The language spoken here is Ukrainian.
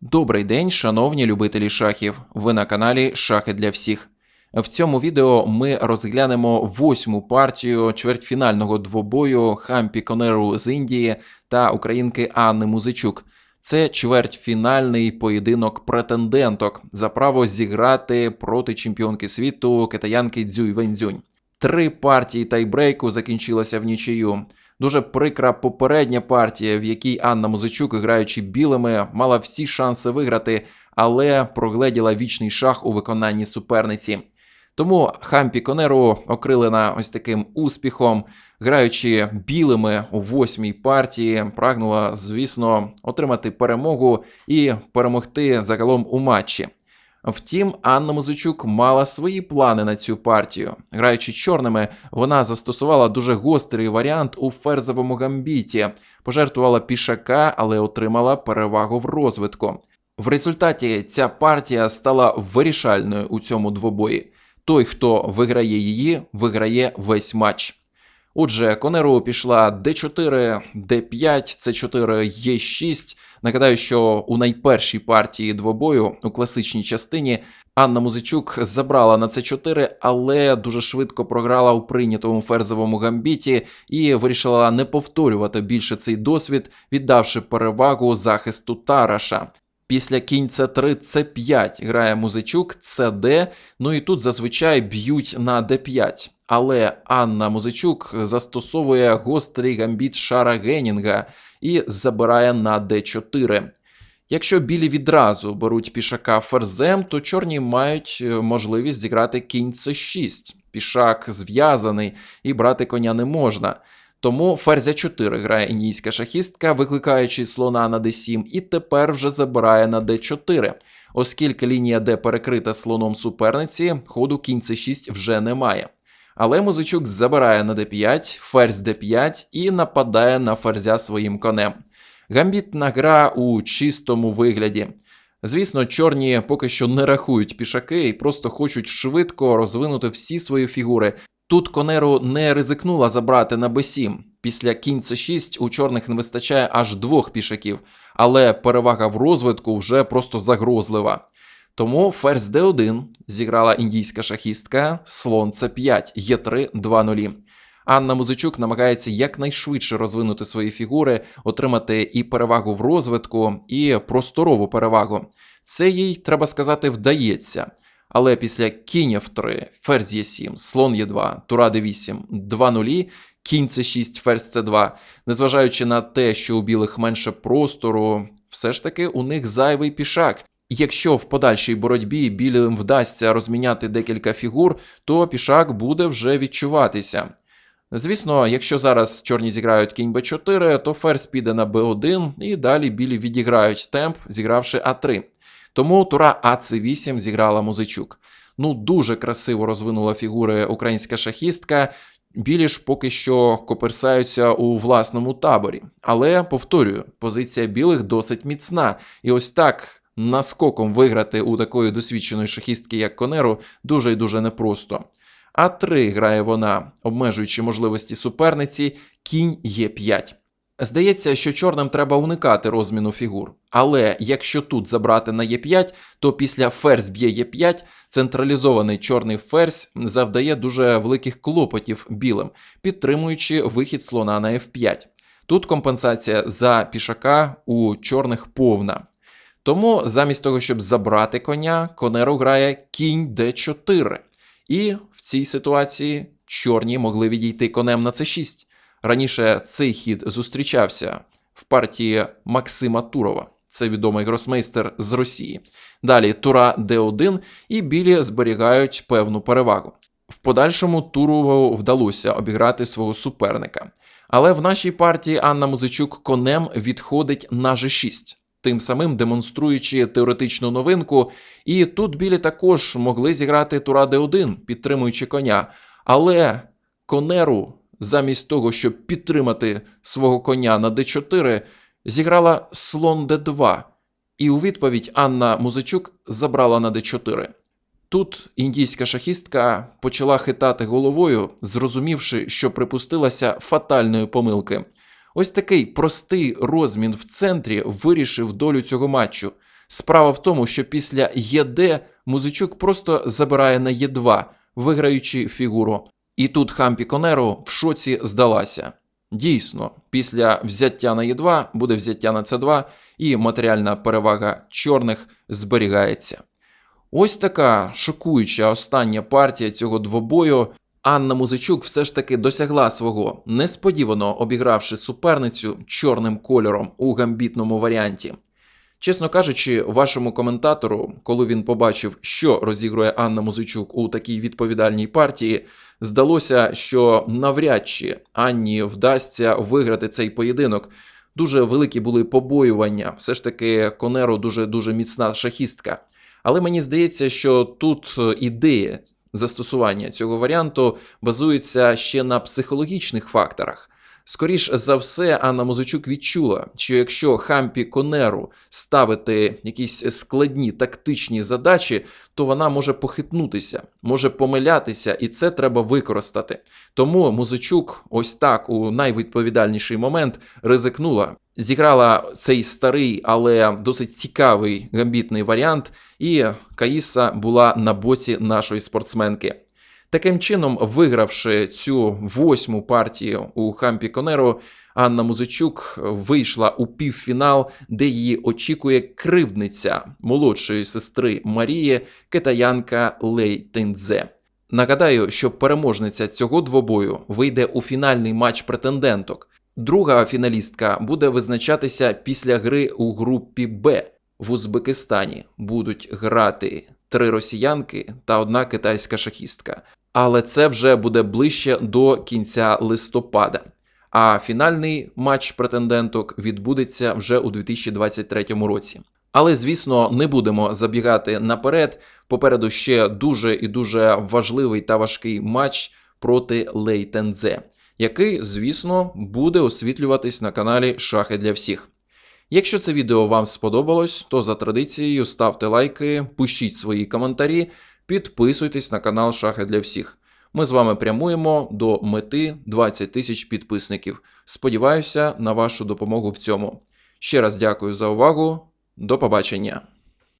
Добрий день, шановні любителі шахів. Ви на каналі Шахи для всіх. В цьому відео ми розглянемо восьму партію чвертьфінального двобою Хампі Конеру з Індії та українки Анни Музичук. Це чвертьфінальний поєдинок претенденток за право зіграти проти чемпіонки світу китаянки Дзюй Вензюнь. Три партії тайбрейку закінчилися в нічию. Дуже прикра попередня партія, в якій Анна Музичук, граючи білими, мала всі шанси виграти, але прогледіла вічний шах у виконанні суперниці. Тому Хампі Конеру окрилена ось таким успіхом, граючи білими у восьмій партії, прагнула, звісно, отримати перемогу і перемогти загалом у матчі. Втім, Анна Музичук мала свої плани на цю партію. Граючи чорними, вона застосувала дуже гострий варіант у ферзовому гамбіті, пожертвувала пішака, але отримала перевагу в розвитку. В результаті ця партія стала вирішальною у цьому двобої. Той, хто виграє її, виграє весь матч. Отже, Конеру пішла d4, d5, c4, e6. Нагадаю, що у найпершій партії двобою у класичній частині Анна Музичук забрала на c4, але дуже швидко програла у прийнятому ферзовому гамбіті і вирішила не повторювати більше цей досвід, віддавши перевагу захисту Тараша. Після кінь c3, c5 грає Музичук, cd, ну і тут зазвичай б'ють на d5. Але Анна Музичук застосовує гострий гамбіт Шара Генінга і забирає на d4. Якщо білі відразу беруть пішака ферзем, то чорні мають е, можливість зіграти кінь c6. Пішак зв'язаний і брати коня не можна. Тому ферзя 4 грає індійська шахістка, викликаючи слона на d7, і тепер вже забирає на d4. Оскільки лінія d перекрита слоном суперниці, ходу кінь c6 вже немає. Але музичук забирає на d5, ферзь d5 і нападає на ферзя своїм конем. Гамбітна гра у чистому вигляді. Звісно, чорні поки що не рахують пішаки і просто хочуть швидко розвинути всі свої фігури. Тут Конеру не ризикнула забрати на b7. Після кінь c6 у чорних не вистачає аж двох пішаків, але перевага в розвитку вже просто загрозлива. Тому ферзь d1 зіграла індійська шахістка, слон c5, e3, 2-0. Анна Музичук намагається якнайшвидше розвинути свої фігури, отримати і перевагу в розвитку, і просторову перевагу. Це їй, треба сказати, вдається. Але після кінь f3, ферзь e7, слон e2, тура d8, 2-0, кінь c6, ферзь c2, незважаючи на те, що у білих менше простору, все ж таки у них зайвий пішак. Якщо в подальшій боротьбі білим вдасться розміняти декілька фігур, то пішак буде вже відчуватися. Звісно, якщо зараз чорні зіграють кінь b4, то ферзь піде на b1 і далі білі відіграють темп, зігравши а3. Тому тура АЦ8 зіграла музичук. Ну, дуже красиво розвинула фігури українська шахістка. Білі ж поки що коперсаються у власному таборі. Але повторюю, позиція білих досить міцна. І ось так наскоком виграти у такої досвідченої шахістки, як Конеру, дуже і дуже непросто. А3 грає вона, обмежуючи можливості суперниці, кінь Е5. Здається, що чорним треба уникати розміну фігур. Але якщо тут забрати на Е5, то після ферзь б'є Е5 централізований чорний ферзь завдає дуже великих клопотів білим, підтримуючи вихід слона на F5. Тут компенсація за пішака у чорних повна. Тому замість того, щоб забрати коня, конеру грає кінь d4. І в цій ситуації чорні могли відійти конем на c6. Раніше цей хід зустрічався в партії Максима Турова. Це відомий гросмейстер з Росії. Далі тура d1, і білі зберігають певну перевагу. В подальшому Турову вдалося обіграти свого суперника. Але в нашій партії Анна Музичук конем відходить на g6, тим самим демонструючи теоретичну новинку. І тут білі також могли зіграти тура d1, підтримуючи коня. Але конеру замість того, щоб підтримати свого коня на d4, зіграла слон d2, і у відповідь Анна Музичук забрала на d4. Тут індійська шахістка почала хитати головою, зрозумівши, що припустилася фатальної помилки. Ось такий простий розмін в центрі вирішив долю цього матчу. Справа в тому, що після ЄД Музичук просто забирає на Є2, виграючи фігуру. І тут Хампі Конеро в шоці здалася. Дійсно, після взяття на Є2 буде взяття на С2, і матеріальна перевага чорних зберігається. Ось така шокуюча остання партія цього двобою. Анна Музичук все ж таки досягла свого, несподівано обігравши суперницю чорним кольором у гамбітному варіанті. Чесно кажучи, вашому коментатору, коли він побачив, що розігрує Анна Музичук у такій відповідальній партії, здалося, що навряд чи Анні вдасться виграти цей поєдинок. Дуже великі були побоювання. Все ж таки, Конеро дуже дуже міцна шахістка. Але мені здається, що тут е, ідея застосування цього варіанту базується ще на психологічних факторах. Скоріш за все, Анна Музичук відчула, що якщо Хампі Конеру ставити якісь складні тактичні задачі, то вона може похитнутися, може помилятися, і це треба використати. Тому Музичук ось так у найвідповідальніший момент ризикнула, зіграла цей старий, але досить цікавий гамбітний варіант, і Каїса була на боці нашої спортсменки. Таким чином, вигравши цю восьму партію у Хампі Конеро, Анна Музичук вийшла у півфінал, де її очікує кривдниця молодшої сестри Марії, китаянка Лей Тиндзе. Нагадаю, що переможниця цього двобою вийде у фінальний матч претенденток. Друга фіналістка буде визначатися після гри у групі Б в Узбекистані. Будуть грати три росіянки та одна китайська шахістка. Але це вже буде ближче до кінця листопада. А фінальний матч претенденток відбудеться вже у 2023 році. Але, звісно, не будемо забігати наперед. Попереду ще дуже і дуже важливий та важкий матч проти Лей Тензе, який, звісно, буде освітлюватись на каналі Шахи для всіх. Якщо це відео вам сподобалось, то за традицією ставте лайки, пишіть свої коментарі, підписуйтесь на канал Шахи для всіх. Ми з вами прямуємо до мети 20 тисяч підписників. Сподіваюся на вашу допомогу в цьому. Ще раз дякую за увагу. До побачення.